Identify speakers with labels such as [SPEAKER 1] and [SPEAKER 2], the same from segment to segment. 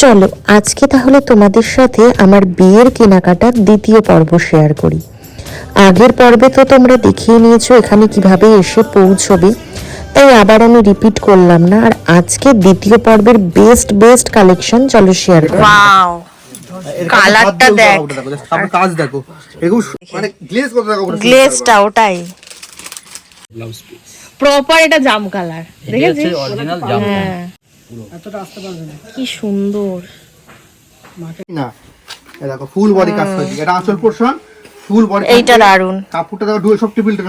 [SPEAKER 1] চলো আজকে তাহলে তোমাদের সাথে আমার বিয়ের কেনাকাটার দ্বিতীয় পর্ব শেয়ার করি। আগের পর্বে তো তোমরা দেখিয়ে নিয়েছো এখানে কীভাবে এসে পৌঁছবে তাই আবার আমি রিপিট করলাম না আর আজকে দ্বিতীয় পর্বের বেস্ট বেস্ট কালেকশন চলো শেয়ার করি।
[SPEAKER 2] কালারটা দেখ।
[SPEAKER 3] তারপর কাজ দেখো। এরকম মানে গ্লেজ কত দেখো
[SPEAKER 2] গ্লেজটা ওটাই। প্রপার এটা জাম কালার দেখেছিস? কি সুন্দর।
[SPEAKER 3] না দেখো ফুল বডি কাজ করছে। এটা আঁচল পোর্শন ফুল বডি
[SPEAKER 2] এইটা দারুণ
[SPEAKER 3] কাপড়টা দেখো ডুয়েল সফট টেবিলটা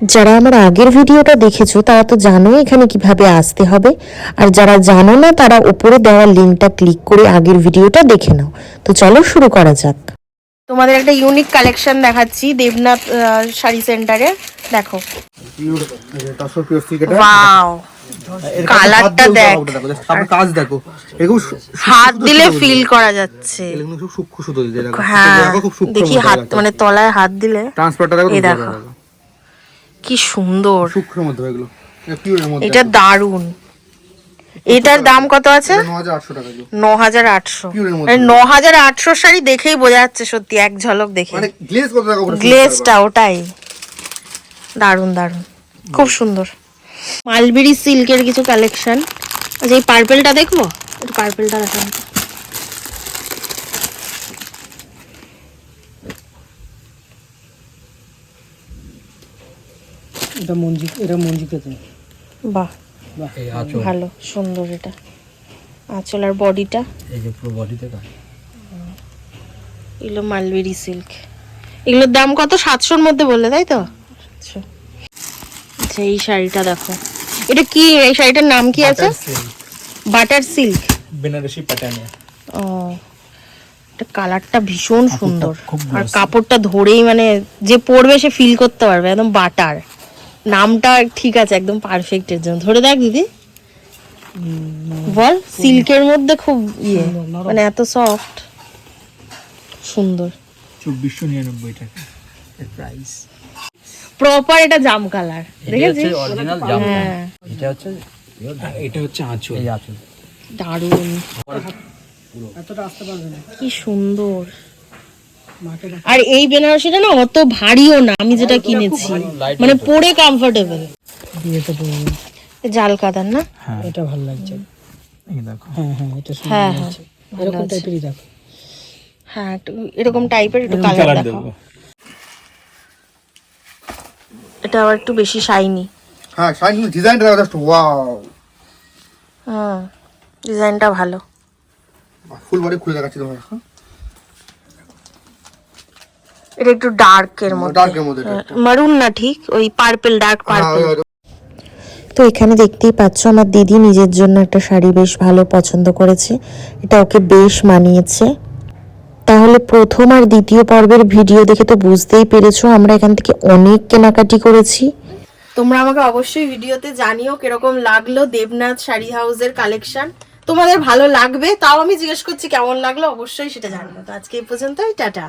[SPEAKER 2] যারা আমার
[SPEAKER 1] আগের ভিডিওটা দেখেছ তারা তো জানোই এখানে কীভাবে আসতে হবে। আর যারা জানো না তারা উপরে দেওয়া লিঙ্কটা ক্লিক করে আগের ভিডিওটা দেখে নাও। তো চলো শুরু করা যাক।
[SPEAKER 2] তোমাদের একটা ইউনিক কালেকশন দেখাচ্ছি দেবনাথ শাড়ি সেন্টারে দেখো কালারটা দেখ।
[SPEAKER 3] দেখো কাজ দেখো। এরকম
[SPEAKER 2] হাত দিলে ফিল করা যাচ্ছে।
[SPEAKER 3] খুব সূক্ষ্ম সুতো দিয়ে দেখো।
[SPEAKER 2] হ্যাঁ
[SPEAKER 3] খুব সূক্ষ্ম
[SPEAKER 2] দেখি হাত মানে তলায় হাত দিলে।
[SPEAKER 3] ট্রান্সফারটা দেখো
[SPEAKER 2] এই দেখো। কি সুন্দর।
[SPEAKER 3] মধ্যে এগুলো।
[SPEAKER 2] এটা দারুণ এটার দাম কত আছে?
[SPEAKER 3] ন হাজার আটশো
[SPEAKER 2] ন হাজার আটশো। শাড়ি দেখেই বোঝা যাচ্ছে সত্যি এক ঝলক দেখে।
[SPEAKER 3] মানে দেখো
[SPEAKER 2] গ্লেজটা ওটাই। দারুণ দারুণ খুব সুন্দর। মালবেরি সিল্কের কিছু কালেকশন আচ্ছা এই পার্পেলটা দেখব? পার্পেলটা দেখান।
[SPEAKER 4] এটা মঞ্জি এটা মঞ্জি পেতে
[SPEAKER 2] বাহ ভালো সুন্দর এটা। আঁচল আর বডিটা?
[SPEAKER 4] এই যে পুরো বডিতে কাজ।
[SPEAKER 2] এগুলো মালবেরি সিল্ক। এগুলোর দাম কত? সাতশোর মধ্যে বললে তাই তো? আচ্ছা। আচ্ছা এই শাড়িটা দেখো। এটা কি? এই শাড়িটার নাম কি আছে? বাটার সিল্ক
[SPEAKER 4] বেনারসি প্যাটার্নে
[SPEAKER 2] ও এটা কালারটা ভীষণ সুন্দর। আর কাপড়টা ধরেই মানে যে পরবে সে ফিল করতে পারবে একদম বাটার নামটা ঠিক আছে একদম পারফেক্ট এর জন্য। ধরে দেখ দিদি। বল সিল্কের মধ্যে খুব ইয়ে মানে এত সফট সুন্দর।
[SPEAKER 4] চব্বিশশো নিরানব্বই টাকা প্রাইস
[SPEAKER 2] প্রপার এটা জাম কালার দেখেছিস?
[SPEAKER 5] অরিজিনাল জাম
[SPEAKER 2] হ্যাঁ।
[SPEAKER 5] এটা হচ্ছে
[SPEAKER 4] এটা হচ্ছে আঁচল।
[SPEAKER 5] এই আঁচল।
[SPEAKER 2] দারুণ
[SPEAKER 4] এতটা আসতে পারবে না।
[SPEAKER 2] কি সুন্দর। আর এই বেনারসিটা না অত ভারীও না আমি যেটা কিনেছি। মানে পরে কমফোর্টেবল
[SPEAKER 4] বিয়েতে পরবে
[SPEAKER 2] জাল কাদার না?
[SPEAKER 4] এটা ভালো লাগছে।
[SPEAKER 5] এই দেখো।
[SPEAKER 4] হ্যাঁ হ্যাঁ এটা সুন্দর
[SPEAKER 2] হ্যাঁ হ্যাঁ
[SPEAKER 4] লাগছে এরকম টাইপেরই দেখো।
[SPEAKER 2] হ্যাঁ একটু এরকম টাইপের একটু কালার দেখো। এটা আবার একটু বেশি শাইনি
[SPEAKER 3] হ্যাঁ শাইন ডিজাইনটা জাস্ট ওয়াও
[SPEAKER 2] হুম ডিজাইনটা ভালো।
[SPEAKER 3] ফুল বডি খুলে দেখাচ্ছি তোমার হ্যাঁ?
[SPEAKER 2] এটা একটু ডার্কের মধ্যে।
[SPEAKER 3] ডার্কের মধ্যে
[SPEAKER 2] মারুন না ঠিক ওই পার্পল ডার্ক
[SPEAKER 3] হ্যাঁ,
[SPEAKER 2] পার্পল
[SPEAKER 1] তো এখানে দেখতেই পাচ্ছ আমার দিদি নিজের জন্য একটা শাড়ি বেশ ভালো পছন্দ করেছে। এটা ওকে বেশ মানিয়েছে। তাহলে প্রথম আর দ্বিতীয় পর্বের ভিডিও দেখে তো বুঝতেই পেরেছ আমরা এখান থেকে অনেক কেনাকাটি করেছি।
[SPEAKER 2] তোমরা আমাকে অবশ্যই ভিডিওতে জানিও কীরকম লাগল দেবনাথ শাড়ি হাউসের কালেকশন তোমাদের ভালো লাগবে তাও আমি জিজ্ঞেস করছি কেমন লাগল অবশ্যই সেটা জানিও। তো আজকে এই পর্যন্তই টাটা।